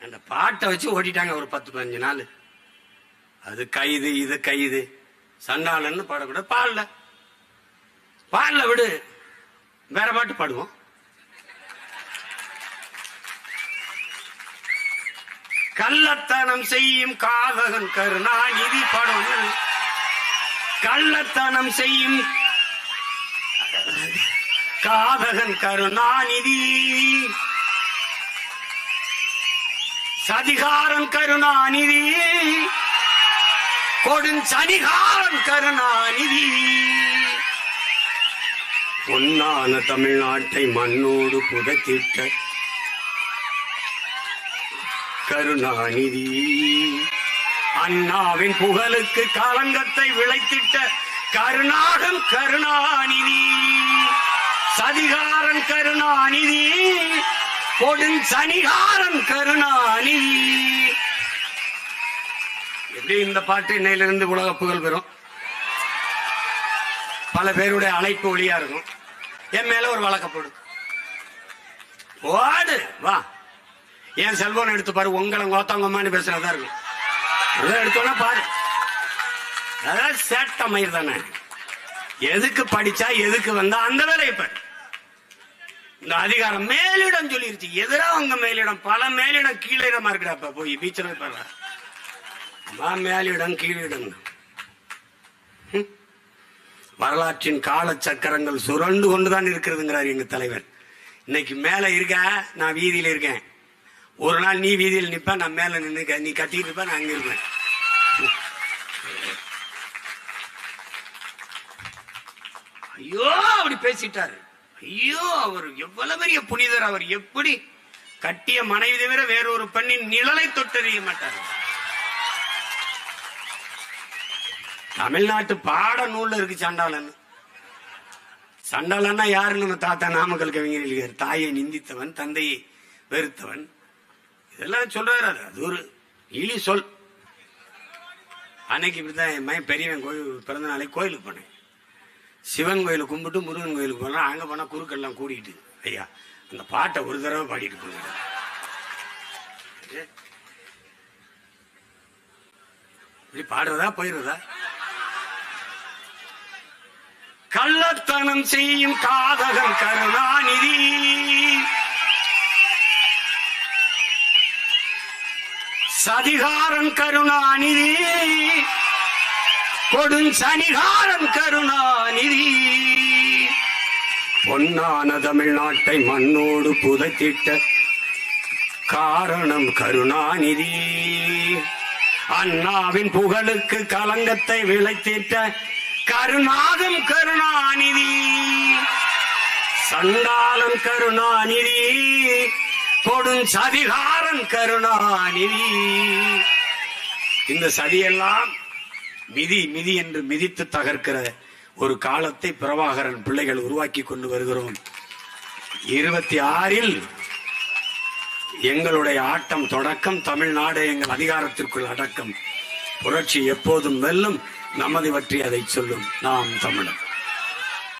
அந்த பாட்டை வச்சு ஓட்டிட்டாங்க ஒரு பத்து பதினஞ்சு நாள். அது கைது இது கைது. சண்டாளன்னு பாடக்கூடாது. பாடல. பாடல விடு. வேற பாட்டு பாடுவோம். கள்ளத்தனம் செய்யும் காதகன் கருணாநிதி பாடுவோம். கள்ளத்தனம் செய்யும் காதகன் கருணாநிதி. சதிகாரன் கருணாநிதி. கொடுஞ்சதிகாரன் கருணாநிதி. பொன்னான தமிழ்நாட்டை மண்ணோடு புதைத்திட்ட கருணாநிதி. அண்ணாவின் புகழுக்கு களங்கத்தை விளைத்திட்ட கருணாகன் கருணாநிதி. சதிகாரன் கருணாநிதி. கொடுஞ்சனிகாரன் கருணாநிதி. எப்படி இந்த பாட்டு இன்னையிலிருந்து உலக புகழ் பெறும்? பல பேருடைய அழைப்பு ஒளியா இருக்கும். என் மேல ஒரு வழக்கப்படும் ஓடு வா. என் செல்போன் எடுத்து பாரு உங்களை கோத்தங்கம்மான்னு பேசுறதா இருக்கும். அதை எடுத்தோன்னா பாரு. அதான் சேட்ட மயிர் தானே எதுக்கு படிச்சா எதுக்கு வந்தா அந்த வேலை இப்ப இந்த அதிகாரம் மேலிடம் சொல்லிருச்சு. எதிராக அவங்க மேலிடம்? பல மேலிடம் கீழிடமா இருக்குடாப்ப போய் பீச்சில் பாரு. மேலிடம் கீழிடம். வரலாற்றின் கால சக்கரங்கள் சுரண்டு கொண்டுதான் இருக்கிறதுங்கிறார் எங்க தலைவர். இன்னைக்கு மேல இருக்க நான் வீதியில இருக்கேன். ஒரு நாள் நீ வீதியில் நிப்ப நான் மேல நின்று நீ கத்திட்டு இருப்ப நான் அங்க இருப்பேன். ஐயோ அப்படி பேசிட்டாரு. ஐயோ அவர் எவ்வளவு பெரிய புனிதர் அவர் எப்படி கட்டிய மனைவி தவிர வேறொரு பெண்ணின் நிழலை தொட்டறிய மாட்டார்? தமிழ்நாட்டு பாட நூல்ல இருக்கு சண்டாளன் சண்டாளன்னா யாரு நம்ம தாத்தா நாமக்கல் கவிஞர் எழுதியார். தாயை நிந்தித்தவன் தந்தையை வெறுத்தவன். இதெல்லாம் சொல்றாரு அது. அது ஒரு இழி சொல் அன்னைக்கு இப்படிதான் என் மகன் பெரியவன் கோயில் பிறந்த நாளைக்கு கோயிலுக்கு போனேன். சிவன் கோயிலுக்கு கும்பிட்டு முருகன் கோயிலுக்கு போனா அங்க போனா குறுக்கெல்லாம் கூடிட்டு ஐயா அந்த பாட்டை ஒரு தடவை பாடிட்டு போங்க. இப்படி பாடுறதா போயிடுறதா? கள்ளத்தனம் செய்யும் காதகன் கருணாநிதி. சதிகாரன் கருணாநிதி. கொடுஞ்சனிகாரன் நிதி. பொன்னான தமிழ்நாட்டை மண்ணோடு புதைத்திட்ட காரணம் கருணாநிதி. அண்ணாவின் புகழுக்கு கலங்கத்தை விளைத்திட்ட கருணாகம் கருணாநிதி. சண்டாளன் கருணாநிதி கொடுஞ்சதிகாரன் கருணாநிதி. இந்த சதியெல்லாம் மிதி மிதி என்று மிதித்து தகர்க்கிற ஒரு காலத்தை பிரபாகரன் பிள்ளைகள் உருவாக்கி கொண்டு வருகிறோம். இருபத்தி ஆறில் எங்களுடைய ஆட்டம் தொடக்கம் தமிழ்நாடு எங்கள் அதிகாரத்திற்குள் அடக்கம். புரட்சி எப்போதும் வெல்லும் நமது பற்றி அதை சொல்லும். நாம் தமிழர்